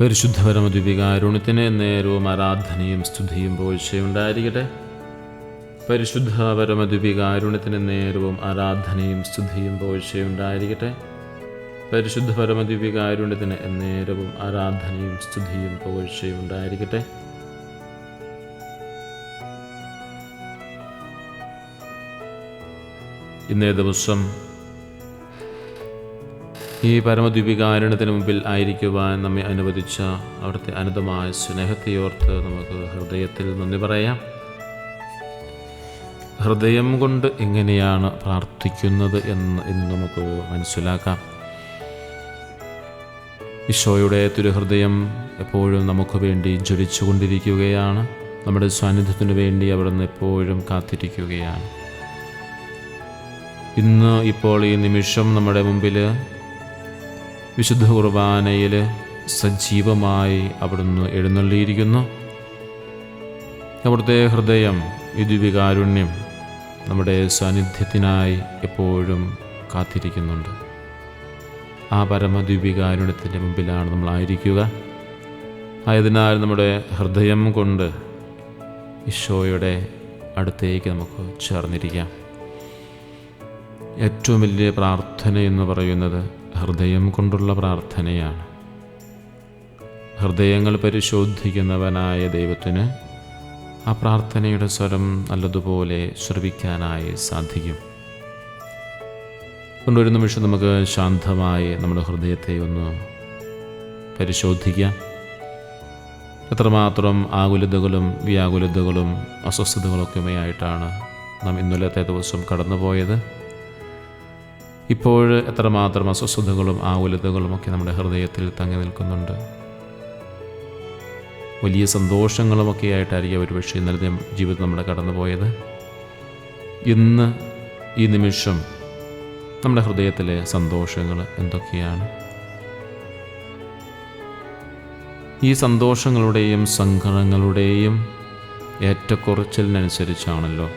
പരിശുദ്ധപരമദ്വികാരുണ്യത്തിന് നേരവും ആരാധനയും സ്തുതിയും പോഴ്ചയുണ്ടായിരിക്കട്ടെ പരിശുദ്ധ പരമദ്വികാരുണ്യത്തിന് നേരവും ആരാധനയും സ്തുതിയും പോഴ്ചയുണ്ടായിരിക്കട്ടെ പരിശുദ്ധ പരമദ്വികാരുണ്യത്തിന് നേരവും ആരാധനയും സ്തുതിയും പോഴ്ചയുണ്ടായിരിക്കട്ടെ ഇന്നേ ദിവസം ഈ പരമദ്വീപികാരണത്തിന് മുമ്പിൽ ആയിരിക്കുവാൻ നമ്മെ അനുവദിച്ച അവിടുത്തെ അനന്തമായ സ്നേഹത്തെയോർത്ത് നമുക്ക് ഹൃദയത്തിൽ നന്ദി പറയാം. ഹൃദയം കൊണ്ട് എങ്ങനെയാണ് പ്രാർത്ഥിക്കുന്നത് എന്ന് ഇന്ന് നമുക്ക് മനസ്സിലാക്കാം. ഈശോയുടെ തിരുഹൃദയം എപ്പോഴും നമുക്ക് വേണ്ടി ജ്വലിച്ചുകൊണ്ടിരിക്കുകയാണ് നമ്മുടെ സാന്നിധ്യത്തിനു വേണ്ടി അവിടുന്ന് എപ്പോഴും കാത്തിരിക്കുകയാണ്. ഇന്ന് ഇപ്പോൾ ഈ നിമിഷം നമ്മുടെ മുമ്പിൽ വിശുദ്ധ കുർബാനയിൽ സജീവമായി അവിടുന്ന് എഴുന്നള്ളിയിരിക്കുന്നു. അവിടുത്തെ ഹൃദയം വിദ്യുവികാരുണ്യം നമ്മുടെ സാന്നിധ്യത്തിനായി എപ്പോഴും കാത്തിരിക്കുന്നുണ്ട്. ആ പരമദ്വീപികാരുണ്യത്തിന്റെ മുമ്പിലാണ് നമ്മളായിരിക്കുക ആയതിനാൽ നമ്മുടെ ഹൃദയം കൊണ്ട് ഈശോയുടെ അടുത്തേക്ക് നമുക്ക് ചേർന്നിരിക്കാം. ഏറ്റവും വലിയ പ്രാർത്ഥന എന്ന് പറയുന്നത് ഹൃദയം കൊണ്ടുള്ള പ്രാർത്ഥനയാണ്. ഹൃദയങ്ങൾ പരിശോധിക്കുന്നവനായ ദൈവത്തിന് ആ പ്രാർത്ഥനയുടെ സ്വരം നല്ലതുപോലെ ശ്രവിക്കാനായി സാധിക്കും. കൊണ്ടൊരു നിമിഷം നമുക്ക് ശാന്തമായി നമ്മുടെ ഹൃദയത്തെ ഒന്ന് പരിശോധിക്കാം. എത്രമാത്രം ആകുലതകളും വ്യാകുലതകളും അസ്വസ്ഥതകളൊക്കെയുമായിട്ടാണ് നാം ഇന്നലത്തെ ദിവസം കടന്നുപോയത്. ഇപ്പോൾ എത്രമാത്രം അസ്വസ്ഥതകളും ആകുലതകളും ഒക്കെ നമ്മുടെ ഹൃദയത്തിൽ തങ്ങി നിൽക്കുന്നുണ്ട്. വലിയ സന്തോഷങ്ങളുമൊക്കെ ആയിട്ടായിരിക്കും ഒരു പക്ഷേ ഇന്നലത്തെ ജീവിതം നമ്മുടെ കടന്നുപോയത്. ഇന്ന് ഈ നിമിഷം നമ്മുടെ ഹൃദയത്തിലെ സന്തോഷങ്ങൾ എന്തൊക്കെയാണ്? ഈ സന്തോഷങ്ങളുടെയും സങ്കടങ്ങളുടെയും ഏറ്റക്കുറച്ചിലിനനുസരിച്ചാണല്ലോ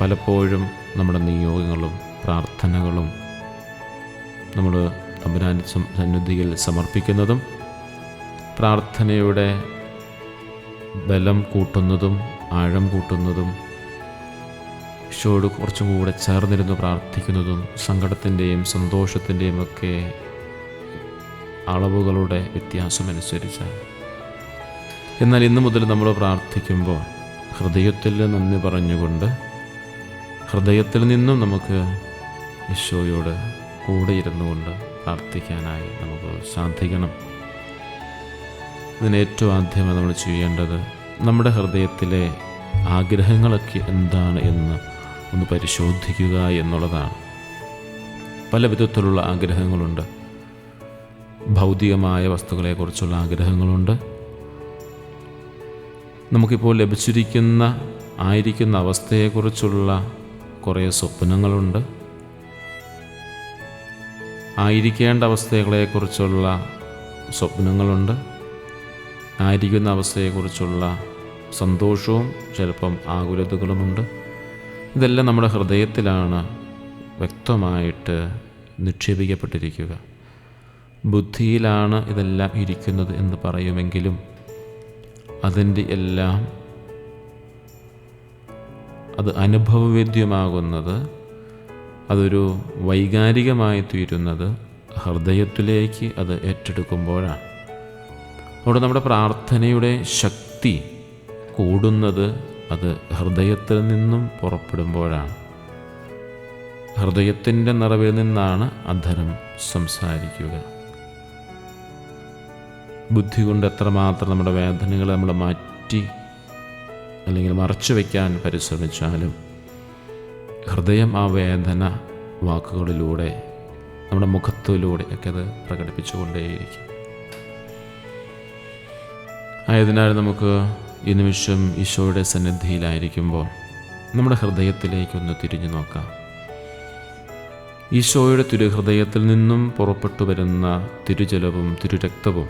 പലപ്പോഴും നമ്മുടെ നിയോഗങ്ങളും പ്രാർത്ഥനകളും നമ്മൾ തമ്പുരാൻ സന്നിധിയിൽ സമർപ്പിക്കുന്നതും പ്രാർത്ഥനയുടെ ബലം കൂട്ടുന്നതും ആഴം കൂട്ടുന്നതും ഈശോയോട് കുറച്ചും കൂടെ ചേർന്നിരുന്ന് പ്രാർത്ഥിക്കുന്നതും സങ്കടത്തിന്റെയും സന്തോഷത്തിന്റെയും ഒക്കെ അളവുകളുടെ വ്യത്യാസമനുസരിച്ച്. എന്നാൽ ഇന്നു മുതൽ നമ്മൾ പ്രാർത്ഥിക്കുമ്പോൾ ഹൃദയത്തിൽ നന്ദി പറഞ്ഞുകൊണ്ട് ഹൃദയത്തിൽ നിന്നും നമുക്ക് ഈശോയോട് കൂടെ ഇരുന്നു കൊണ്ട് പ്രാർത്ഥിക്കാനായി നമുക്ക് സാധിക്കണം. ഇതിന് ഏറ്റവും ആദ്യമായി നമ്മൾ ചെയ്യേണ്ടത് നമ്മുടെ ഹൃദയത്തിലെ ആഗ്രഹങ്ങളൊക്കെ എന്താണ് എന്ന് ഒന്ന് പരിശോധിക്കുക എന്നുള്ളതാണ്. പല വിധത്തിലുള്ള ആഗ്രഹങ്ങളുണ്ട്. ഭൗതികമായ വസ്തുക്കളെക്കുറിച്ചുള്ള ആഗ്രഹങ്ങളുണ്ട്. നമുക്കിപ്പോൾ ലഭിച്ചിരിക്കുന്ന ആയിരിക്കുന്ന അവസ്ഥയെക്കുറിച്ചുള്ള കുറേ സ്വപ്നങ്ങളുണ്ട്. ആയിരിക്കേണ്ട അവസ്ഥകളെക്കുറിച്ചുള്ള സ്വപ്നങ്ങളുണ്ട്. ആയിരിക്കുന്ന അവസ്ഥയെക്കുറിച്ചുള്ള സന്തോഷവും ചിലപ്പം ആകുലതകളുമുണ്ട്. ഇതെല്ലാം നമ്മുടെ ഹൃദയത്തിലാണ് വ്യക്തമായിട്ട് നിക്ഷേപിക്കപ്പെട്ടിരിക്കുക. ബുദ്ധിയിലാണ് ഇതെല്ലാം ഇരിക്കുന്നത് എന്ന് പറയുമെങ്കിലും അതിന്റെ എല്ലാം അത് അനുഭവവേദ്യമാകുന്നത് അതൊരു വൈകാരികമായി തീരുന്നത് ഹൃദയത്തിലേക്ക് അത് ഏറ്റെടുക്കുമ്പോഴാണ്. അവിടെ നമ്മുടെ പ്രാർത്ഥനയുടെ ശക്തി കൂടുന്നത് അത് ഹൃദയത്തിൽ നിന്നും പുറപ്പെടുമ്പോഴാണ്. ഹൃദയത്തിന്റെ നിറവിൽ നിന്നാണ് അധരം സംസാരിക്കുക. ബുദ്ധി കൊണ്ട് എത്രമാത്രം നമ്മുടെ വേദനകളെ നമ്മൾ മാറ്റി അല്ലെങ്കിൽ മറച്ചു വയ്ക്കാൻ പരിശ്രമിച്ചാലും ഹൃദയം ആ വേദന വാക്കുകളിലൂടെ നമ്മുടെ മുഖത്തിലൂടെ ഒക്കെ അത് പ്രകടിപ്പിച്ചുകൊണ്ടേയിരിക്കും. ആയതിനാൽ നമുക്ക് ഈ നിമിഷം ഈശോയുടെ സന്നിധിയിലായിരിക്കുമ്പോൾ നമ്മുടെ ഹൃദയത്തിലേക്കൊന്ന് തിരിഞ്ഞു നോക്കാം. ഈശോയുടെ തിരുഹൃദയത്തിൽ നിന്നും പുറപ്പെട്ടു വരുന്ന തിരുജലവും തിരുരക്തവും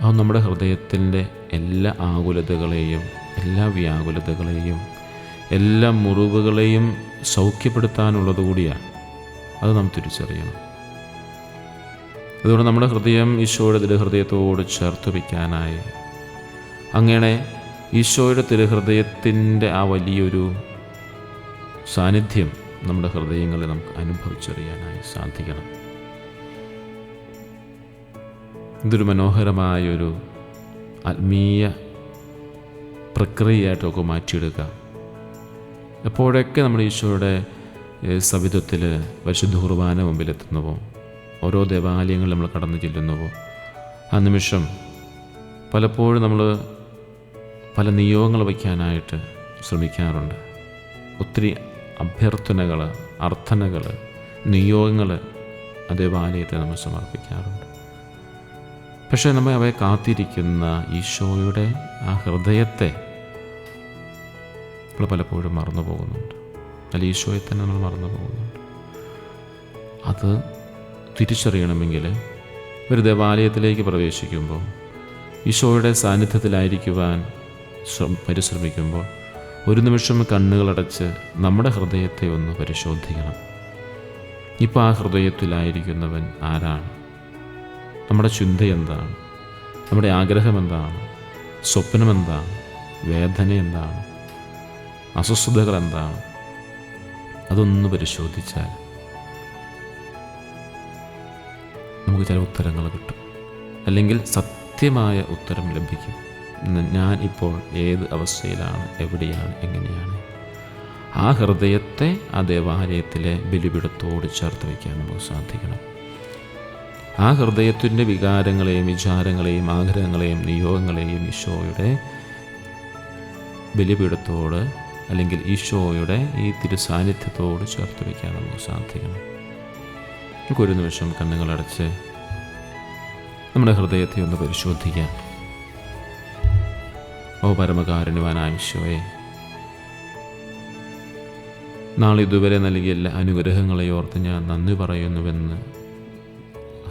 അത് നമ്മുടെ ഹൃദയത്തിന്റെ എല്ലാ ആകുലതകളെയും എല്ലാ വ്യാകുലതകളെയും എല്ലാ മുറിവുകളെയും സൗഖ്യപ്പെടുത്താനുള്ളത് കൂടിയാണ്. അത് നാം തിരിച്ചറിയണം. അതുകൊണ്ട് നമ്മുടെ ഹൃദയം ഈശോയുടെ തിരുഹൃദയത്തോട് ചേർത്ത് വയ്ക്കാനായി. അങ്ങനെ ഈശോയുടെ തിരുഹൃദയത്തിന്റെ ആ വലിയൊരു സാന്നിധ്യം നമ്മുടെ ഹൃദയങ്ങളിൽ നമുക്ക് അനുഭവിച്ചറിയാനായി സാധിക്കണം. ഇതൊരു മനോഹരമായൊരു ആത്മീയ പ്രക്രിയയായിട്ടൊക്കെ മാറ്റിയെടുക്കാം. എപ്പോഴൊക്കെ നമ്മൾ ഈശോയുടെ സവിധത്തിൽ പരിശുദ്ധ കുർബാന മുമ്പിലെത്തുന്നുവോ? ഓരോ ദേവാലയങ്ങൾ നമ്മൾ കടന്നു ചെല്ലുന്നുവോ? ആ നിമിഷം പലപ്പോഴും നമ്മൾ പല നിയോഗങ്ങൾ വയ്ക്കാനായിട്ട് ശ്രമിക്കാറുണ്ട്. ഒത്തിരി അഭ്യർത്ഥനകൾ അർത്ഥനകൾ നിയോഗങ്ങൾ ആ ദേവാലയത്തെ നമ്മൾ സമർപ്പിക്കാറുണ്ട്. പക്ഷേ നമ്മൾ അവയെ കാത്തിരിക്കുന്ന ഈശോയുടെ ആ ഹൃദയത്തെ നമ്മൾ പലപ്പോഴും മറന്നു പോകുന്നുണ്ട്. അല്ല ഈശോയെ തന്നെ നമ്മൾ മറന്നു പോകുന്നുണ്ട്. അത് തിരിച്ചറിയണമെങ്കിൽ ഒരു ദേവാലയത്തിലേക്ക് പ്രവേശിക്കുമ്പോൾ ഈശോയുടെ സാന്നിധ്യത്തിലായിരിക്കുവാൻ ശ്രമ പരിശ്രമിക്കുമ്പോൾ ഒരു നിമിഷം കണ്ണുകളടച്ച് നമ്മുടെ ഹൃദയത്തെ ഒന്ന് പരിശോധിക്കണം. ഇപ്പോൾ ആ ഹൃദയത്തിലായിരിക്കുന്നവൻ ആരാണ്? നമ്മുടെ ചിന്ത എന്താണ്? നമ്മുടെ ആഗ്രഹം എന്താണ്? സ്വപ്നം എന്താണ്? വേദന എന്താണ്? അസ്വസ്ഥതകൾ എന്താണ് അതൊന്ന് പരിശോധിച്ചാൽ നമുക്ക് ചില ഉത്തരങ്ങൾ കിട്ടും. അല്ലെങ്കിൽ സത്യമായ ഉത്തരം ലഭിക്കും. ഞാൻ ഇപ്പോൾ ഏത് അവസ്ഥയിലാണ് എവിടെയാണ് എങ്ങനെയാണ്? ആ ഹൃദയത്തെ ആ ദേവാലയത്തിലെ ബലിപിടത്തോട് ചേർത്ത് വയ്ക്കാൻ നമുക്ക് സാധിക്കണം. ആ ഹൃദയത്തിന്റെ വികാരങ്ങളെയും വിചാരങ്ങളെയും ആഗ്രഹങ്ങളെയും നിയോഗങ്ങളെയും ഈശോയുടെ ബലിപീഠത്തോട് അല്ലെങ്കിൽ ഈശോയുടെ ഈ തിരുസാന്നിധ്യത്തോട് ചേർത്ത് വയ്ക്കാൻ നമുക്ക് സാധിക്കണം നമുക്കൊരു നിമിഷം കണ്ണുകളടച്ച് നമ്മുടെ ഹൃദയത്തെ ഒന്ന് പരിശോധിക്കാം. ഓ പരമകാരുണ്യവാനായ ഈശോയെ നാളെ ഇതുവരെ നൽകിയ എല്ലാ അനുഗ്രഹങ്ങളെ ഓർത്ത് ഞാൻ നന്ദി പറയുന്നുവെന്ന്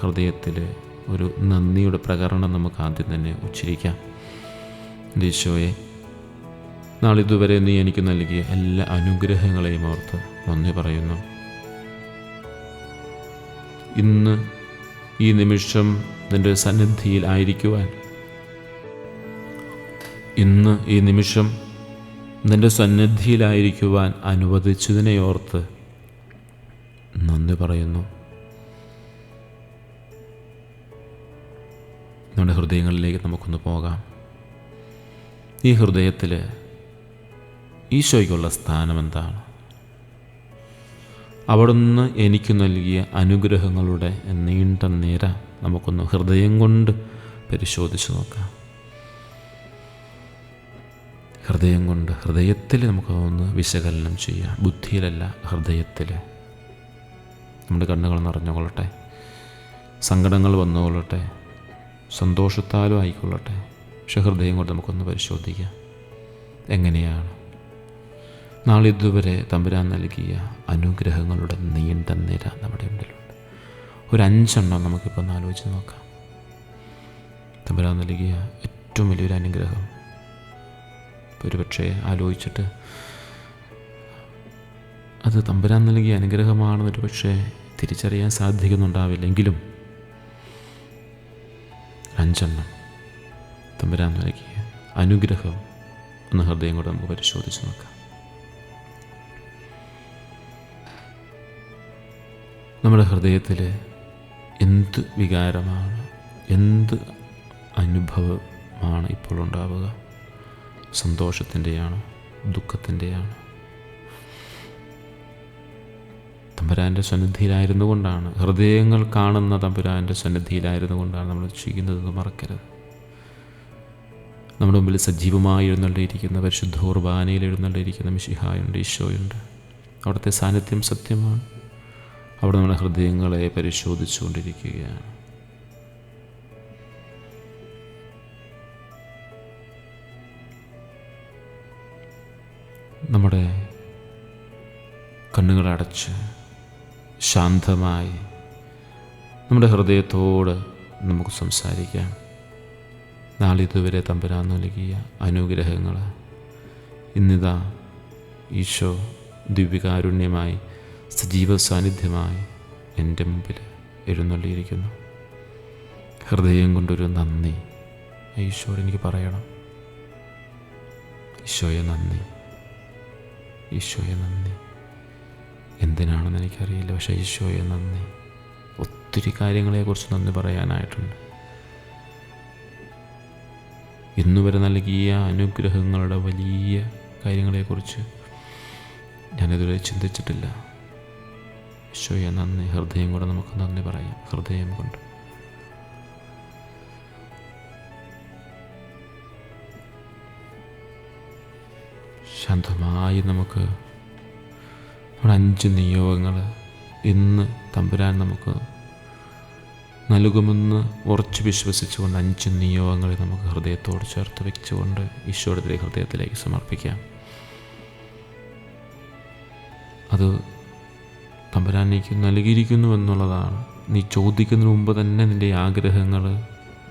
ഹൃദയത്തിൽ ഒരു നന്ദിയുടെ പ്രകരണം നമുക്ക് ആദ്യം തന്നെ ഉച്ചരിക്കാം. ഈശോയെ നാളിതുവരെ നീ എനിക്ക് നൽകിയ എല്ലാ അനുഗ്രഹങ്ങളെയും ഓർത്ത് നന്ദി പറയുന്നു. ഇന്ന് ഈ നിമിഷം നിന്റെ സന്നിധിയിൽ ആയിരിക്കുവാൻ. ഇന്ന് ഈ നിമിഷം നിന്റെ സന്നിധിയിലായിരിക്കുവാൻ അനുവദിച്ചതിനെ ഓർത്ത് നന്ദി പറയുന്നു. നമ്മുടെ ഹൃദയങ്ങളിലേക്ക് നമുക്കൊന്ന് പോകാം. ഈ ഹൃദയത്തിൽ ഈശോയ്ക്കുള്ള സ്ഥാനം എന്താണ് അവിടുന്ന് എനിക്ക് നൽകിയ അനുഗ്രഹങ്ങളുടെ നീണ്ട നിര നമുക്കൊന്ന് ഹൃദയം കൊണ്ട് പരിശോധിച്ച് നോക്കാം. ഹൃദയം കൊണ്ട് ഹൃദയത്തിൽ നമുക്ക് ഒന്ന് വിശകലനം ചെയ്യാം. ബുദ്ധിയിലല്ല ഹൃദയത്തിൽ. നമ്മുടെ കണ്ണുകൾ നിറഞ്ഞുകൊള്ളട്ടെ. സങ്കടങ്ങൾ വന്നുകൊള്ളട്ടെ. സന്തോഷത്താലും ആയിക്കൊള്ളട്ടെ. പക്ഷെ ഹൃദയം കൊണ്ട് നമുക്കൊന്ന് പരിശോധിക്കാം. എങ്ങനെയാണ്? നാളിതുവരെ തമ്പുരാൻ നൽകിയ അനുഗ്രഹങ്ങളുടെ നീണ്ട നിര നമ്മുടെ മുന്നിലുണ്ട് ഒരു അഞ്ചെണ്ണം നമുക്കിപ്പോൾ ഒന്ന് ആലോചിച്ച് നോക്കാം. തമ്പുരാൻ നൽകിയ ഏറ്റവും വലിയൊരു അനുഗ്രഹം ഒരുപക്ഷെ ആലോചിച്ചിട്ട് അത് തമ്പുരാൻ നൽകിയ അനുഗ്രഹമാണെന്ന് ഒരുപക്ഷെ തിരിച്ചറിയാൻ സാധിക്കുന്നുണ്ടാവില്ലെങ്കിലും അഞ്ചെണ്ണം തമ്പുരാൻ നൽകിയ അനുഗ്രഹം എന്ന ഹൃദയം കൂടെ നമുക്ക് പരിശോധിച്ച് നോക്കാം. നമ്മുടെ ഹൃദയത്തിൽ എന്ത് വികാരമാണ് എന്ത് അനുഭവമാണ് ഇപ്പോൾ ഉണ്ടാവുക? സന്തോഷത്തിന്റെയാണോ? ദുഃഖത്തിന്റെയാണോ? തമ്പുരാന്റെ സന്നിധിയിലായിരുന്നു കൊണ്ടാണ്. ഹൃദയങ്ങൾ കാണുന്ന തമ്പുരാന്റെ സന്നിധിയിലായിരുന്നു കൊണ്ടാണ് നമ്മൾ ചെയ്യുന്നതെന്ന് മറക്കരുത്. നമ്മുടെ മുമ്പിൽ സജീവമായി എഴുന്നള്ളിയിരിക്കുന്ന പരിശുദ്ധ കുർബാനയിൽ എഴുന്നള്ളിയിരിക്കുന്ന മിഷിഹായുണ്ട് ഈശോയുണ്ട്. അവിടുത്തെ സാന്നിധ്യം സത്യമാണ്. അവിടെ നമ്മുടെ ഹൃദയങ്ങളെ പരിശോധിച്ചുകൊണ്ടിരിക്കുകയാണ്. നമ്മുടെ കണ്ണുകളടച്ച് ശാന്തമായി നമ്മുടെ ഹൃദയത്തോട് നമുക്ക് സംസാരിക്കാം. നാളിതുവരെ തമ്പുരാൻ നൽകിയ അനുഗ്രഹങ്ങൾ. ഇന്നിതാ ഈശോ ദിവ്യകാരുണ്യമായി സജീവ സാന്നിധ്യമായി എന്റെ മുമ്പിൽ എഴുന്നള്ളിയിരിക്കുന്നു. ഹൃദയം കൊണ്ടൊരു നന്ദി. ഈശോ എനിക്ക് പറയണം. ഈശോയെ നന്ദി. ഈശോയെ നന്ദി. എന്തിനാണെന്ന് എനിക്കറിയില്ല പക്ഷേ ഈശോയെ നന്ദി. ഒത്തിരി കാര്യങ്ങളെക്കുറിച്ച് നന്ദി പറയാനായിട്ടുണ്ട്. ഇന്നു വരെ നൽകിയ അനുഗ്രഹങ്ങളുടെ വലിയ കാര്യങ്ങളെക്കുറിച്ച് ഞാനിതുവരെ ചിന്തിച്ചിട്ടില്ല. ഈശോയെ നന്ദി. ഹൃദയം കൊണ്ട് നമുക്ക് നന്ദി പറയാം. ഹൃദയം കൊണ്ട്. ശാന്തമായി നമുക്ക് അഞ്ച് നിയോഗങ്ങൾ ഇന്ന് തമ്പുരാൻ നമുക്ക് നൽകുമെന്ന് ഉറച്ചു വിശ്വസിച്ചുകൊണ്ട് അഞ്ച് നിയോഗങ്ങളെ നമുക്ക് ഹൃദയത്തോട് ചേർത്ത് വെച്ചുകൊണ്ട് ഈശോയുടെ ഹൃദയത്തിലേക്ക് സമർപ്പിക്കാം. അത് തമ്പുരാനേക്ക് നൽകിയിരിക്കുന്നു എന്നുള്ളതാണ്. നീ ചോദിക്കുന്നതിന് മുമ്പ് തന്നെ നിന്റെ ആഗ്രഹങ്ങൾ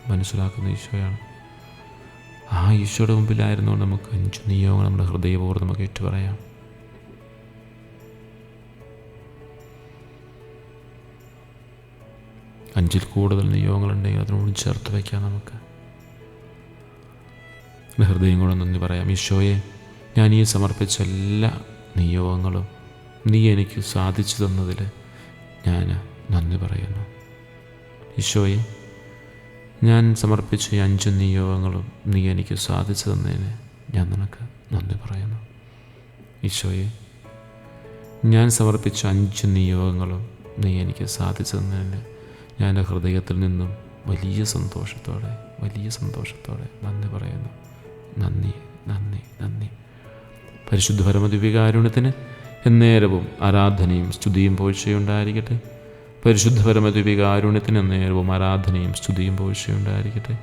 മനസ്സിലാക്കുന്ന ഈശോയാണ്. ആ ഈശോയുടെ മുമ്പിലായിരുന്നുകൊണ്ട് നമുക്ക് അഞ്ച് നിയോഗങ്ങൾ നമ്മുടെ ഹൃദയപൂർവം നമുക്ക് ഏറ്റുപറയാം. അഞ്ചിൽ കൂടുതൽ നിയോഗങ്ങളുണ്ടെങ്കിൽ അതിനോട് ചേർത്ത് വയ്ക്കാം നമുക്ക്. ഹൃദയം കൂടെ നന്ദി പറയാം. ഈശോയെ ഞാൻ ഈ സമർപ്പിച്ച എല്ലാ നിയോഗങ്ങളും നീ എനിക്ക് സാധിച്ചു തന്നതിൽ ഞാൻ നന്ദി പറയുന്നു. ഈശോയെ ഞാൻ സമർപ്പിച്ച ഈ അഞ്ച് നിയോഗങ്ങളും നീ എനിക്ക് സാധിച്ചു തന്നതിന് ഞാൻ നിനക്ക് നന്ദി പറയുന്നു. ഈശോയെ ഞാൻ സമർപ്പിച്ച അഞ്ച് നിയോഗങ്ങളും നീ എനിക്ക് സാധിച്ചു തന്നതിന് ഞാൻ എന്റെ ഹൃദയത്തിൽ നിന്നും വലിയ സന്തോഷത്തോടെ വലിയ സന്തോഷത്തോടെ നന്ദി പറയുന്നു. നന്ദി നന്ദി നന്ദി. പരിശുദ്ധപരമ പരമദിവികാരുണ്യത്തിന് എന്നേരവും ആരാധനയും സ്തുതിയും പോഴ്ചയുണ്ടായിരിക്കട്ടെ. പരിശുദ്ധ പരമദിവികാരുണ്യത്തിന് എന്നേരവും ആരാധനയും സ്തുതിയും പോഴ്ചയുണ്ടായിരിക്കട്ടെ.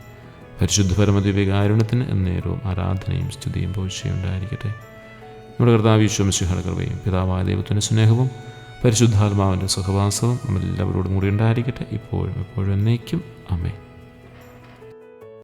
പരിശുദ്ധ പരമദിവികാരുണ്യത്തിന് എന്നേരവും ആരാധനയും സ്തുതിയും പോഴ്ചയുണ്ടായിരിക്കട്ടെ. നമ്മുടെ കർത്താവിശ്വമിശിഹയുടെ കൃപയും പിതാവായ ദൈവത്തിന്റെ സ്നേഹവും പരിശുദ്ധാത്മാവിന്റെ സഹവാസവും നമ്മളെല്ലാവരോടും കൂടി ഉണ്ടായിരിക്കട്ടെ. ഇപ്പോഴും എപ്പോഴും എന്നേക്കും. അമേ